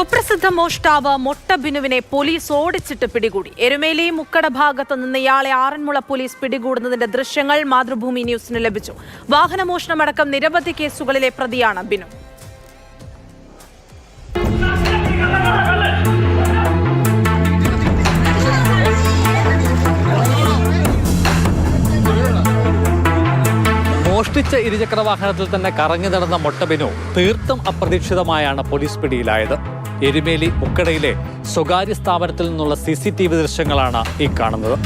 കുപ്രസിദ്ധ മോഷ്ടാവ് മൊട്ട ബിനുവിനെ പോലീസ് ഓടിച്ചിട്ട് പിടികൂടി. എരുമേലി മുക്കട ഭാഗത്ത് നിന്ന് ഇയാളെ ആറന്മുള പോലീസ് പിടികൂടുന്നതിന്റെ ദൃശ്യങ്ങൾ മാതൃഭൂമി ന്യൂസിന് ലഭിച്ചു. വാഹനമോഷണമടക്കം നിരവധി കേസുകളിലെ പ്രതിയാണ് ബിനു. മോഷ്ടിച്ച ഇരുചക്ര വാഹനത്തിൽ തന്നെ കറങ്ങി നടന്ന മൊട്ടബിനു തീർത്തും അപ്രതീക്ഷിതമായാണ് പോലീസ് പിടിയിലായത്. എരുമേലി മുക്കടയിലെ സ്വകാര്യ സ്ഥാപനത്തിൽ നിന്നുള്ള സി സി ടി വി ദൃശ്യങ്ങളാണ് ഈ കാണുന്നത്.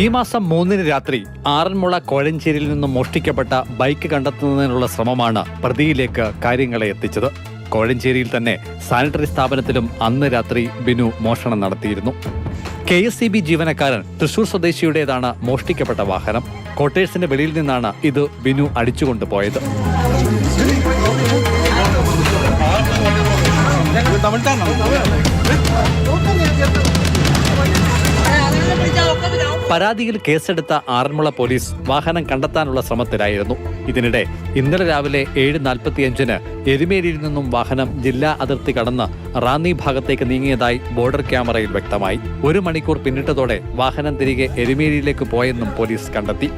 ഈ മാസം മൂന്നിന് രാത്രി ആറന്മുള കോഴഞ്ചേരിയിൽ നിന്നും മോഷ്ടിക്കപ്പെട്ട ബൈക്ക് കണ്ടെത്തുന്നതിനുള്ള ശ്രമമാണ് പ്രതിയിലേക്ക് കാര്യങ്ങളെ എത്തിച്ചത്. കോഴഞ്ചേരിയിൽ തന്നെ സാനിറ്ററി സ്ഥാപനത്തിലും അന്ന് രാത്രി ബിനു മോഷണം നടത്തിയിരുന്നു. കെ എസ് സി ബി ജീവനക്കാരൻ തൃശൂർ സ്വദേശിയുടേതാണ് മോഷ്ടിക്കപ്പെട്ട വാഹനം. കോട്ടേഴ്സിന്റെ വെളിയിൽ നിന്നാണ് ഇത് ബിനു അടിച്ചുകൊണ്ടുപോയത്. പരാതിയിൽ കേസെടുത്ത ആറന്മുള പോലീസ് വാഹനം കണ്ടെത്താനുള്ള ശ്രമത്തിലായിരുന്നു. ഇതിനിടെ ഇന്നലെ രാവിലെ ഏഴ് നാൽപ്പത്തിയഞ്ചിന് എരുമേലിയിൽ നിന്നും വാഹനം ജില്ലാ അതിർത്തി കടന്ന് റാന്നി ഭാഗത്തേക്ക് നീങ്ങിയതായി ബോർഡർ ക്യാമറയിൽ വ്യക്തമായി. ഒരു മണിക്കൂർ പിന്നിട്ടതോടെ വാഹനം തിരികെ എരുമേലിയിലേക്ക് പോയെന്നും പോലീസ് കണ്ടെത്തി.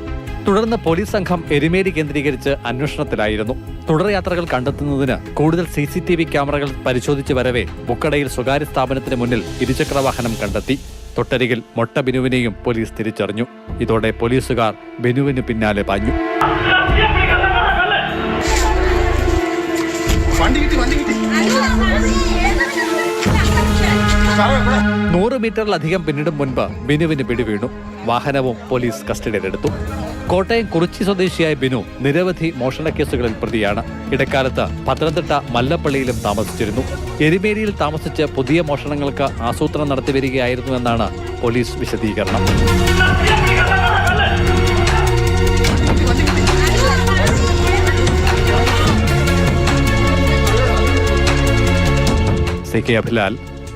തുടർന്ന് പോലീസ് സംഘം എരുമേലി കേന്ദ്രീകരിച്ച് അന്വേഷണത്തിലായിരുന്നു. തുടർയാത്രകൾ കണ്ടെത്തുന്നതിന് കൂടുതൽ സി സി ടി വി ക്യാമറകൾ പരിശോധിച്ചു വരവെ മുക്കടയിൽ സ്വകാര്യ സ്ഥാപനത്തിന് മുന്നിൽ ഇരുചക്ര വാഹനം കണ്ടെത്തി. തൊട്ടരികിൽ മൊട്ട ബിനുവിനെയും പോലീസ് തിരിച്ചറിഞ്ഞു. ഇതോടെ പോലീസുകാർ ബിനുവിന് പിന്നാലെ പാഞ്ഞു. വണ്ടി കിട്ടി വണ്ടി കിട്ടി. നൂറ് മീറ്ററിലധികം പിന്നിടും മുൻപ് ബിനുവിന് പിടിവീണു വാഹനവും പോലീസ് കസ്റ്റഡിയിലെടുത്തു. കോട്ടയം കുറിച്ചി സ്വദേശിയായ ബിനു നിരവധി മോഷണ കേസുകളിൽ പ്രതിയാണ്. ഇടക്കാലത്ത് പത്തനംതിട്ട മല്ലപ്പള്ളിയിലും താമസിച്ചിരുന്നു. എരിമേരിയിൽ താമസിച്ച് പുതിയ മോഷണങ്ങൾക്ക് ആസൂത്രണം നടത്തിവരികയായിരുന്നുവെന്നാണ് പോലീസ് വിശദീകരണം. C K Abhilal